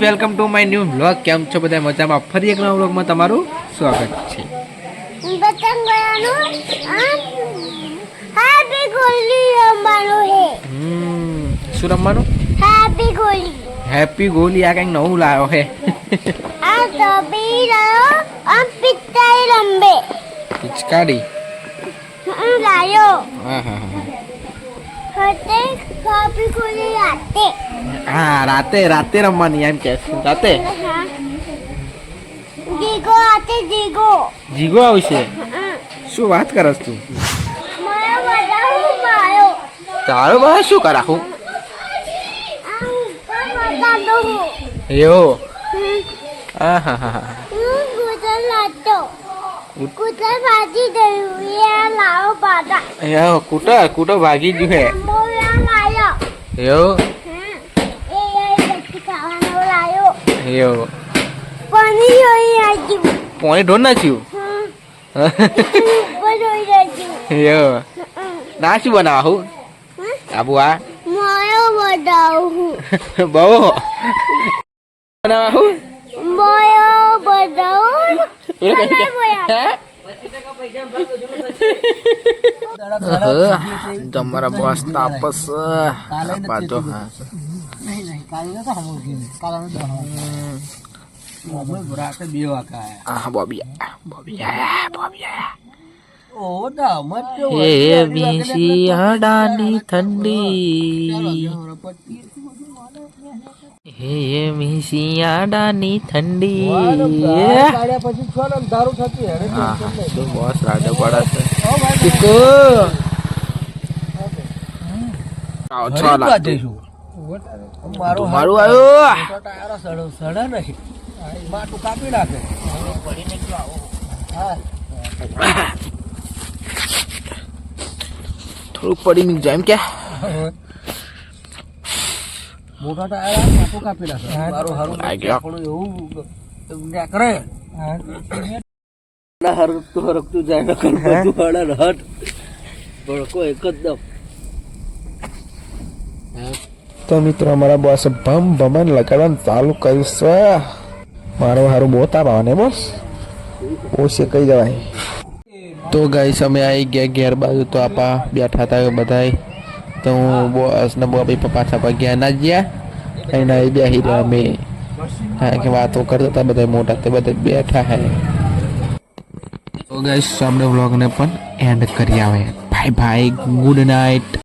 Welcome to my new vlog કેમ છો બધા મજામાં? ફરી એક નવા વ્લોગમાં તમારું સ્વાગત છે. શું રમવાનું? હેપી ગોલી હેપી ગોલી આ કંઈક નવું લાવ્યો હે પિચકારી લાયો. હા હા હા. હા રાતે રાતે રમવાની એમ કે રાતે? જીગો આતે જીગો જીગો આવશે. શું વાત કરસ તું? તારો બા શું ઉપર હું. એવો. હા હા હા હા. હું ભાગી ગયું. એ લાવો બાદા એવો કૂટર કૂટર ભાગી ગયું હે. એવો. એ એ એવો પાણી જોઈ રાખ્યું પોણી ઢોર નાખ્યું? હમ. ઉપર જોઈ રાખ્યું એવો ના શું બનાવું? આબુ આ. મોયો બતાવું બહુ. બનાવું? તમારા બોસ તાપસ પાતો હા હા બોબી બોબી આયા બોબી આયા હે મી હડાની ઠંડી હા બોસ રાડો પડા છે. આવો છો લાગતું મારું આવ્યો? થોડુંક પડી મીક જાય એમ કે મોટા ટાયર કાપો કાપેલા છે મારું હારું થોડું એવું કરે. ના હરકતું હરકતું જાય ને કર બધું હળે ને હટ ભડકો એક જ દમ. તો મિત્રો અમારા બોસ ભમ ભમન લગાડવાનું ચાલુ કર્યું છે. મારો હારું બહુ તાપ આવે ને બોસ. ઓછે કઈ જવાય. તો ગાઈસ અમે આવી ગયા ઘેર બાજુ તો આપા બેઠા હતા બધાય તો હું બોસ ને બોબી પપ્પા છાપા ગયા ના ગયા એના એ બેહી રહ્યા અમે. હા કે વાતો કરતા હતા, બધા મોટા તે બધા બેઠા હે. તો ગાઈસ આપણે વ્લોગને પણ એન્ડ કરી આવે. Bye bye good night